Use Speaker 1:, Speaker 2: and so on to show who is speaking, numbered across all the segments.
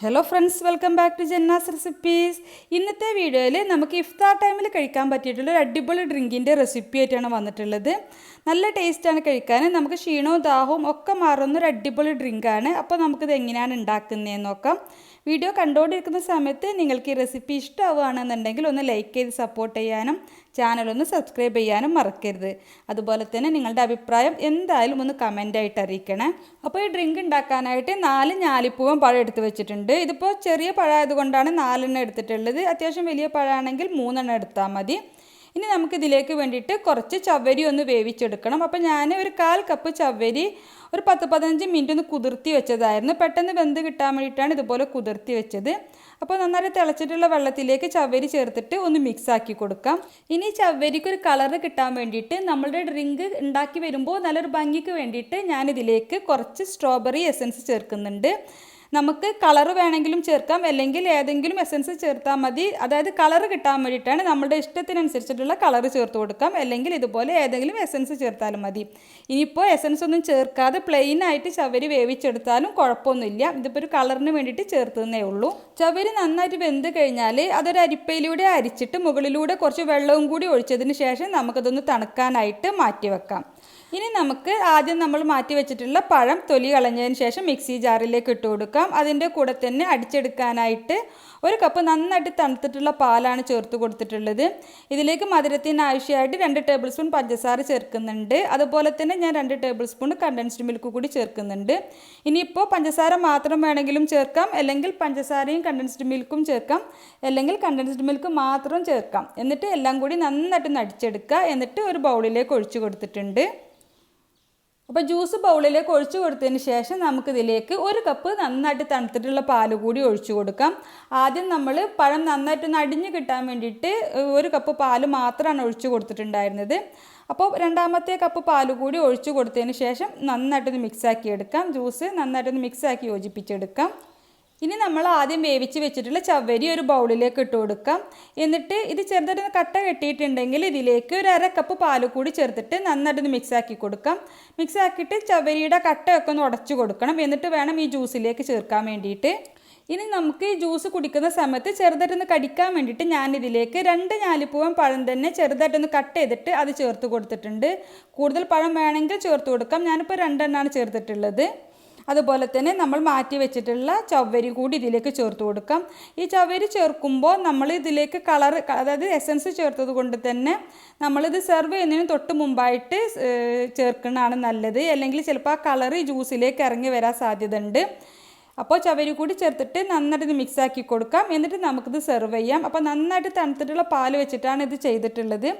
Speaker 1: Hello friends welcome back to Janna's recipes ഇന്നത്തെ വീഡിയോയിൽ നമുക്ക് ഇഫ്താർ ടൈമിൽ കഴിക്കാൻ പറ്റിയിട്ടുള്ള ഒരു അടിപൊളി ഡ്രിങ്കിന്റെ റെസിപ്പി ആയിട്ടാണ് വന്നിട്ടുള്ളത്. നല്ല ടേസ്റ്റാണ് കഴിക്കാൻ നമുക്ക് ക്ഷീണവും ദാഹവും ഒക്കെ മാറുന്ന ഒരു അടിപൊളി ഡ്രിങ്കാണ് അപ്പോൾ നമുക്കിത് എങ്ങനെയാണ് ഉണ്ടാക്കുന്നതെന്ന് നോക്കാം. വീഡിയോ കണ്ടുകൊണ്ടിരിക്കുന്ന സമയത്ത് നിങ്ങൾക്ക് ഈ റെസിപ്പി ഇഷ്ടമാവുകയാണെന്നുണ്ടെങ്കിൽ ഒന്ന് ലൈക്ക് ചെയ്ത് സപ്പോർട്ട് ചെയ്യാനും ചാനലൊന്ന് സബ്സ്ക്രൈബ് ചെയ്യാനും മറക്കരുത്. അതുപോലെ തന്നെ നിങ്ങളുടെ അഭിപ്രായം എന്തായാലും ഒന്ന് കമന്റായിട്ട് അറിയിക്കണേ. അപ്പോൾ ഈ ഡ്രിങ്ക് ഉണ്ടാക്കാനായിട്ട് നാല് ഞാലിപ്പൂവൻ പഴം എടുത്ത് വെച്ചിട്ടുണ്ട്. ഇതിപ്പോൾ ചെറിയ പഴമായതുകൊണ്ടാണ് നാലെണ്ണം എടുത്തിട്ടുള്ളത്. അത്യാവശ്യം വലിയ പഴമാണെങ്കിൽ മൂന്നെണ്ണം എടുത്താൽ മതി. ഇനി നമുക്കിതിലേക്ക് വേണ്ടിയിട്ട് കുറച്ച് ചവ്വരി ഒന്ന് വേവിച്ചെടുക്കണം. അപ്പോൾ ഞാൻ ഒരു കാൽ കപ്പ് ചവ്വരി ഒരു പത്ത് പതിനഞ്ച് മിനിറ്റ് ഒന്ന് കുതിർത്തി വെച്ചതായിരുന്നു. പെട്ടെന്ന് വെന്ത് കിട്ടാൻ വേണ്ടിയിട്ടാണ് ഇതുപോലെ കുതിർത്തി വെച്ചത്. അപ്പോൾ നന്നായി തിളച്ചിട്ടുള്ള വെള്ളത്തിലേക്ക് ചവ്വരി ചേർത്തിട്ട് ഒന്ന് മിക്സ് ആക്കി കൊടുക്കാം. ഇനി ചവ്വരിക്ക് ഒരു കളറ് കിട്ടാൻ വേണ്ടിയിട്ട് നമ്മളുടെ ഡ്രിങ്ക് ഉണ്ടാക്കി വരുമ്പോൾ നല്ലൊരു ഭംഗിക്ക് വേണ്ടിയിട്ട് ഞാനിതിലേക്ക് കുറച്ച് സ്ട്രോബെറി എസൻസ് ചേർക്കുന്നുണ്ട്. നമുക്ക് കളർ വേണമെങ്കിലും ചേർക്കാം അല്ലെങ്കിൽ ഏതെങ്കിലും എസൻസ് ചേർത്താൽ മതി. അതായത് കളർ കിട്ടാൻ വേണ്ടിയിട്ടാണ് നമ്മുടെ ഇഷ്ടത്തിനനുസരിച്ചിട്ടുള്ള കളർ ചേർത്ത് കൊടുക്കാം അല്ലെങ്കിൽ ഇതുപോലെ ഏതെങ്കിലും എസൻസ് ചേർത്താലും മതി. ഇനിയിപ്പോൾ എസൻസ് ഒന്നും ചേർക്കാതെ പ്ലെയിൻ ആയിട്ട് ചവരി വേവിച്ചെടുത്താലും കുഴപ്പമൊന്നുമില്ല. ഇതിപ്പോൾ ഒരു കളറിന് വേണ്ടിയിട്ട് ചേർത്തതേ ഉള്ളൂ. ചവരി നന്നായിട്ട് വെന്ത് കഴിഞ്ഞാൽ അതൊരു അരിപ്പയിലൂടെ അരിച്ചിട്ട് മുകളിലൂടെ കുറച്ച് വെള്ളവും കൂടി ഒഴിച്ചതിന് ശേഷം നമുക്കതൊന്ന് തണുക്കാനായിട്ട് മാറ്റി വെക്കാം ഇനി നമുക്ക് ആദ്യം നമ്മൾ മാറ്റി വെച്ചിട്ടുള്ള പഴം തൊലി കളഞ്ഞതിന് ശേഷം മിക്സി ജാറിലേക്ക് ഇട്ട് കൊടുക്കാം. അതിന്റെ കൂടെ തന്നെ അടിച്ചെടുക്കാനായിട്ട് ഒരു കപ്പ് നന്നായിട്ട് തണുത്തിട്ടുള്ള പാലാണ് ചേർത്ത് കൊടുത്തിട്ടുള്ളത്. ഇതിലേക്ക് മധുരത്തിന് ആവശ്യമായിട്ട് രണ്ട് ടേബിൾ സ്പൂൺ പഞ്ചസാര ചേർക്കുന്നുണ്ട്. അതുപോലെ തന്നെ ഞാൻ രണ്ട് ടേബിൾ സ്പൂൺ കണ്ടൻസ്ഡ് മിൽക്ക് കൂടി ചേർക്കുന്നുണ്ട്. ഇനിയിപ്പോൾ പഞ്ചസാര മാത്രം വേണമെങ്കിലും ചേർക്കാം. അല്ലെങ്കിൽ പഞ്ചസാരയും കണ്ടൻസ്ഡ് മിൽക്കും ചേർക്കാം. അല്ലെങ്കിൽ കണ്ടൻസ്ഡ് മിൽക്ക് മാത്രം ചേർക്കാം. എന്നിട്ട് എല്ലാം കൂടി നന്നായിട്ട് നടിച്ചെടുക്കുക എന്നിട്ട് ഒരു ബൗളിലേക്ക് ഒഴിച്ചു കൊടുത്തിട്ടുണ്ട്. അപ്പോൾ ജ്യൂസ് ബൗളിലേക്ക് ഒഴിച്ചു കൊടുത്തതിന് ശേഷം നമുക്കിതിലേക്ക് ഒരു കപ്പ് നന്നായിട്ട് തണുത്തിട്ടുള്ള പാൽ കൂടി ഒഴിച്ചു കൊടുക്കാം. ആദ്യം നമ്മൾ പഴം നന്നായിട്ടൊന്ന് അടിഞ്ഞു കിട്ടാൻ വേണ്ടിയിട്ട് ഒരു കപ്പ് പാൽ മാത്രമാണ് ഒഴിച്ചു കൊടുത്തിട്ടുണ്ടായിരുന്നത്. അപ്പോൾ രണ്ടാമത്തെ കപ്പ് പാൽ കൂടി ഒഴിച്ചു കൊടുത്തതിന് ശേഷം നന്നായിട്ടൊന്ന് മിക്സാക്കി എടുക്കാം ജ്യൂസ് നന്നായിട്ടൊന്ന് മിക്സാക്കി യോജിപ്പിച്ചെടുക്കാം. ഇനി നമ്മൾ ആദ്യം വേവിച്ച് വെച്ചിട്ടുള്ള ചവ്വരി ഒരു ബൗളിലേക്ക് ഇട്ട് കൊടുക്കാം. എന്നിട്ട് ഇത് ചെറുതായിട്ടൊന്ന് കട്ട കെട്ടിയിട്ടുണ്ടെങ്കിൽ ഇതിലേക്ക് ഒരു അര കപ്പ് പാൽ കൂടി ചേർത്തിട്ട് നന്നായിട്ടൊന്ന് മിക്സ് ആക്കി കൊടുക്കാം. മിക്സ് ആക്കിയിട്ട് ചവ്വരിയുടെ കട്ടയൊക്കെ ഒന്ന് ഉടച്ചു കൊടുക്കണം. എന്നിട്ട് വേണം ഈ ജ്യൂസിലേക്ക് ചേർക്കാൻ വേണ്ടിയിട്ട്. ഇനി നമുക്ക് ഈ ജ്യൂസ് കുടിക്കുന്ന സമയത്ത് ചെറുതായിട്ടൊന്ന് കടിക്കാൻ വേണ്ടിയിട്ട് ഞാൻ ഇതിലേക്ക് രണ്ട് ഞാലിപ്പൂവൻ പഴം തന്നെ ചെറുതായിട്ടൊന്ന് കട്ട് ചെയ്തിട്ട് അത് ചേർത്ത് കൊടുത്തിട്ടുണ്ട്. കൂടുതൽ പഴം വേണമെങ്കിൽ ചേർത്ത് കൊടുക്കാം. ഞാനിപ്പോൾ രണ്ടെണ്ണമാണ് ചേർത്തിട്ടുള്ളത്. അതുപോലെ തന്നെ നമ്മൾ മാറ്റി വെച്ചിട്ടുള്ള ചവ്വരി കൂടി ഇതിലേക്ക് ചേർത്ത് കൊടുക്കാം. ഈ ചവ്വരി ചേർക്കുമ്പോൾ നമ്മൾ ഇതിലേക്ക് കളർ അതായത് എസൻസ് ചേർത്തത് കൊണ്ട് തന്നെ നമ്മളിത് സെർവ് ചെയ്യുന്നതിന് തൊട്ട് മുമ്പായിട്ട് ചേർക്കുന്നതാണ് നല്ലത്. അല്ലെങ്കിൽ ചിലപ്പോൾ ആ കളർ ജ്യൂസിലേക്ക് ഇറങ്ങി വരാൻ സാധ്യത ഉണ്ട് അപ്പോൾ ചവരി കൂടി ചേർത്തിട്ട് നന്നായിട്ട് ഇത് മിക്സ് ആക്കി കൊടുക്കാം. എന്നിട്ട് നമുക്കിത് സെർവ് ചെയ്യാം. അപ്പോൾ നന്നായിട്ട് തണുത്തിട്ടുള്ള പാൽ വെച്ചിട്ടാണ് ഇത് ചെയ്തിട്ടുള്ളത്.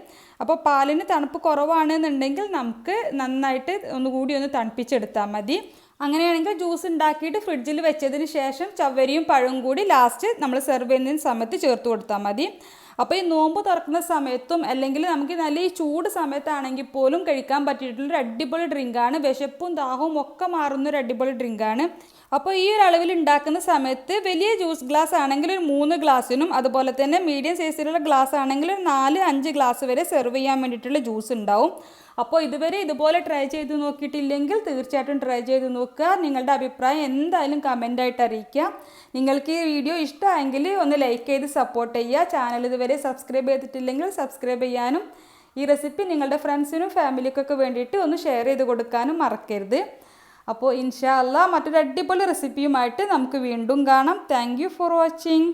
Speaker 1: അപ്പോൾ പാലിന് തണുപ്പ് കുറവാണെന്നുണ്ടെങ്കിൽ നമുക്ക് നന്നായിട്ട് ഒന്നുകൂടി ഒന്ന് തണുപ്പിച്ചെടുത്താൽ മതി. അങ്ങനെയാണെങ്കിൽ ജ്യൂസ് ഉണ്ടാക്കിയിട്ട് ഫ്രിഡ്ജിൽ വെച്ചതിന് ശേഷം ചവരിയും പഴവും കൂടി ലാസ്റ്റ് നമ്മൾ സെർവ് ചെയ്യുന്ന സമയത്ത് ചേർത്ത് കൊടുത്താൽ മതി. അപ്പോൾ ഈ നോമ്പ് തുറക്കുന്ന സമയത്തും അല്ലെങ്കിൽ നമുക്ക് നല്ല ഈ ചൂട് സമയത്താണെങ്കിൽ പോലും കഴിക്കാൻ പറ്റിയിട്ടുള്ളൊരു അടിപൊളി ഡ്രിങ്കാണ് വിശപ്പും ദാഹവും ഒക്കെ മാറുന്ന ഒരു അടിപൊളി ഡ്രിങ്കാണ് അപ്പോൾ ഈ ഒരു അളവിൽ ഉണ്ടാക്കുന്ന സമയത്ത് വലിയ ജ്യൂസ് ഗ്ലാസ് ആണെങ്കിൽ ഒരു മൂന്ന് ഗ്ലാസ്സിനും അതുപോലെ തന്നെ മീഡിയം സൈസിലുള്ള ഗ്ലാസ് ആണെങ്കിൽ ഒരു നാല് അഞ്ച് ഗ്ലാസ് വരെ സെർവ് ചെയ്യാൻ വേണ്ടിയിട്ടുള്ള ജ്യൂസ് ഉണ്ടാവും. അപ്പോൾ ഇതുവരെ ഇതുപോലെ ട്രൈ ചെയ്ത് നോക്കിയിട്ടില്ലെങ്കിൽ തീർച്ചയായിട്ടും ട്രൈ ചെയ്ത് നോക്കുക. നിങ്ങളുടെ അഭിപ്രായം എന്തായാലും കമന്റായിട്ട് അറിയിക്കുക. നിങ്ങൾക്ക് ഈ വീഡിയോ ഇഷ്ടമായെങ്കിൽ ഒന്ന് ലൈക്ക് ചെയ്ത് സപ്പോർട്ട് ചെയ്യുക. ചാനൽ ഇതുവരെ സബ്സ്ക്രൈബ് ചെയ്തിട്ടില്ലെങ്കിൽ സബ്സ്ക്രൈബ് ചെയ്യാനും ഈ റെസിപ്പി നിങ്ങളുടെ ഫ്രണ്ട്സിനും ഫാമിലിക്കൊക്കെ വേണ്ടിയിട്ട് ഒന്ന് ഷെയർ ചെയ്ത് കൊടുക്കാനും മറക്കരുത്. അപ്പോൾ ഇൻഷാ അല്ല മറ്റൊരു അടിപൊളി റെസിപ്പിയുമായിട്ട് നമുക്ക് വീണ്ടും കാണാം. Thank for watching